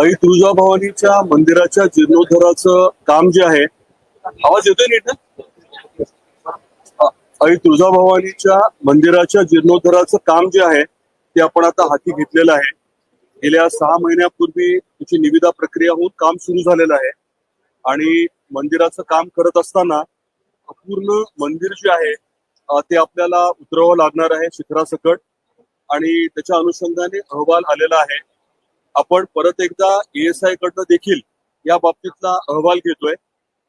आई तुळजाभवानीच्या मंदिराच्या जीर्णोद्धाराचं काम जे आहे आवाज येतोय नीट ना? आई तुळजाभवानीच्या मंदिराच्या जीर्णोद्धाराचं काम जे आहे ते आपण आता हाती घेतलेलं आहे. गेल्या सहा महिन्यापूर्वी त्याची निविदा प्रक्रिया होऊन काम सुरू झालेलं आहे. आणि मंदिराचं काम करत असताना पूर्ण मंदिर जे आहे ते आपल्याला उतरवावं लागणार आहे शिखरासकट. आणि त्याच्या अनुषंगाने अहवाल आलेला आहे. आपण परत एकदा एएसआय कडनं देखील या बाबतीतला अहवाल घेतोय.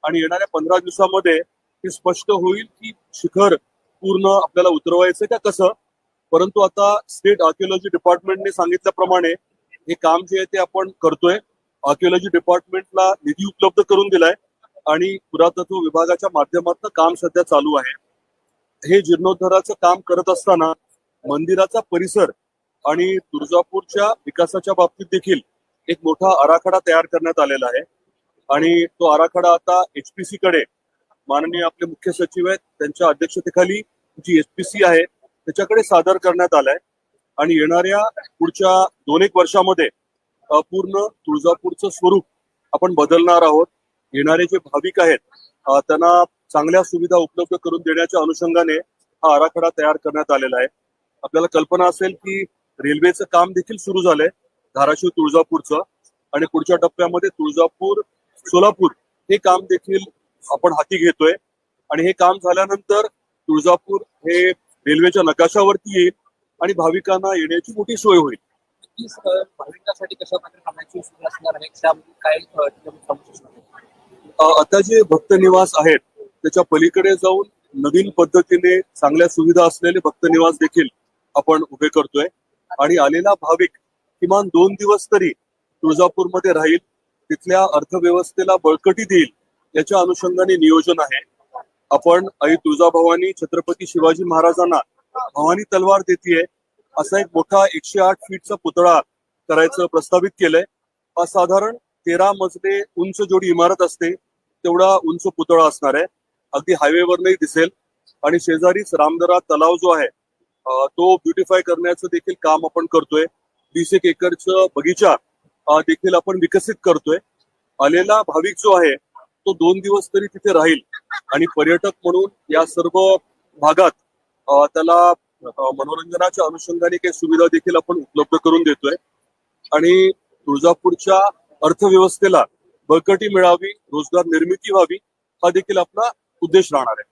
आणि येणाऱ्या पंधरा दिवसामध्ये हे स्पष्ट होईल की शिखर पूर्ण आपल्याला उतरवायचं का कसं? परंतु आता स्टेट आर्किओलॉजी डिपार्टमेंटने सांगितल्याप्रमाणे हे काम जे आहे ते आपण करतोय. आर्किओलॉजी डिपार्टमेंटला निधी उपलब्ध करून दिलाय आणि पुरातत्व विभागाच्या माध्यमातून काम सध्या चालू आहे. हे जीर्णोद्धाराचं काम करत असताना मंदिराचा परिसर आणि तुळजापूरच्या विकासाच्या बाबतीत देखील एक मोठा आराखडा तयार करण्यात आलेला आहे. आणि तो आराखडा आता एचपीसी कडे माननीय आपले मुख्य सचिव आहेत त्यांच्या अध्यक्षतेखाली जी एचपीसी आहे त्याच्याकडे सादर करण्यात आलाय. आणि येणाऱ्या पुढच्या दोन एक वर्षामध्ये पूर्ण तुळजापूरचं स्वरूप आपण बदलणार आहोत. येणारे जे भाविक आहेत त्यांना चांगल्या सुविधा उपलब्ध करून देण्याच्या अनुषंगाने हा आराखडा तयार करण्यात आलेला आहे. आपल्याला कल्पना असेल की रेल्वेचं काम देखील सुरू झालंय. धाराशिव तुळजापूरचं. आणि पुढच्या टप्प्यामध्ये तुळजापूर सोलापूर हे काम देखील आपण हाती घेतोय. आणि हे काम झाल्यानंतर तुळजापूर हे रेल्वेच्या नकाशावरती येईल आणि भाविकांना येण्याची मोठी सोय होईल. भाविकांसाठी कशा प्रकारे आता जे भक्त निवास आहेत त्याच्या पलीकडे जाऊन नवीन पद्धतीने चांगल्या सुविधा असलेले भक्त निवास देखील आपण उभे करतोय. आणि आलेला भाविक किमान दोन दिवस तरी तुळजापूरमध्ये राहील. तिथल्या अर्थव्यवस्थेला बळकटी देईल याच्या अनुषंगाने नियोजन आहे. आपण आई तुळजाभवानी छत्रपती शिवाजी महाराजांना भवानी तलवार देतीये असा एक मोठा एकशे आठ फीटचा पुतळा करायचं प्रस्तावित केलंय. हा साधारण तेरा मजले उंच जोडी इमारत असते तेवढा उंच पुतळा असणार आहे. अगदी हायवेवरनही दिसेल. आणि शेजारीच रामदरा तलाव जो आहे तो ब्युटिफाय करण्याचं देखील काम आपण करतोय. वीस एक एकरचं बगीचा देखील आपण विकसित करतोय. आलेला भाविक जो आहे तो दोन दिवस तरी तिथे राहील. आणि पर्यटक म्हणून या सर्व भागात त्याला मनोरंजनाच्या अनुषंगाने काही सुविधा देखील आपण उपलब्ध करून देतोय. आणि तुळजापूरच्या अर्थव्यवस्थेला बळकटी मिळावी रोजगार निर्मिती व्हावी हा देखील आपला उद्देश राहणार आहे.